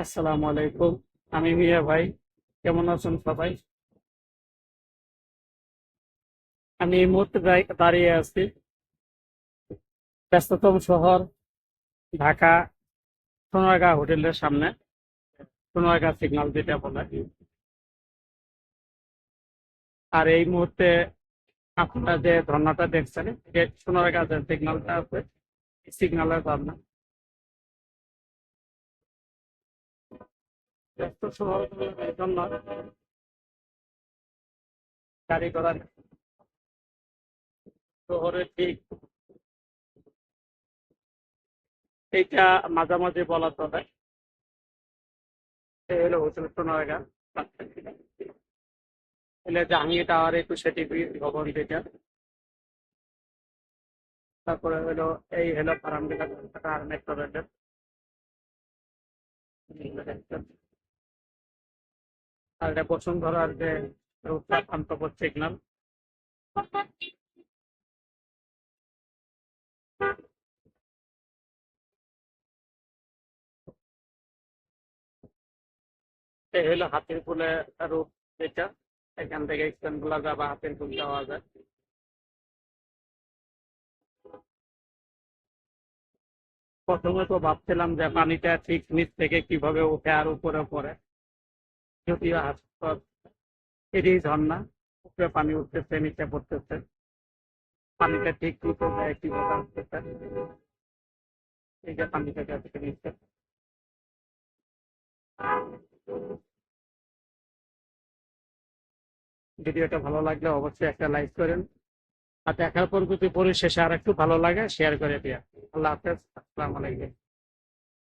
আসসালামু আলাইকুম। আমি মিয়া ভাই। কেমন আছেন সবাই? আমি এই মুহূর্তে দাঁড়িয়ে আছি। ব্যস্ততম শহর, ঢাকা, সোনারগাঁ হোটেলের সামনে। সোনারগাঁ সিগন্যাল যেটা বলে। আর এই মুহূর্তে আপনারা যে ধর্নাটা দেখছেন। সোনারগাঁ যে সিগন্যালটা আছে। সিগন্যালের ধর্না। ব্যস্ত শহর জন্য গাড়ি ঘোড়া শহরে ঠিক এইটা মাঝামাঝি বলা চলে। এই হলো হোটেল সোনারগাঁ এলে জাহাঙ্গীর টাওয়ার একটু সেটি ভবন যেটা তারপরে হলো এই হলো ফারামদিকা আর মেট্রো আর এটা বসুন্ধরার যে রূপসা আন্তপদ সিগন্যাল এই হলো হাতির পুলে রূপ যেটা এখান থেকে স্ট্যান্ডগুলা যাবে, হাতির পুল যাওয়া যায়। প্রথমে তো ভাবছিলাম যে পানিটা ঠিক নিচ থেকে কীভাবে উঠে আর উপরে পড়ে। যদিও হাসপাতাল পানি উঠতেছে, নিচে পড়তেছে। পানিটা ঠিক আসতেছে এই যে পানিটা ভিডিওটা ভালো লাগলে অবশ্যই একটা লাইক করেন। আর দেখার পর যদি পরিশেষে আর একটু ভালো লাগে শেয়ার করে দিয়ে আল্লাহ হাফেজ, আসসালামু আলাইকুম।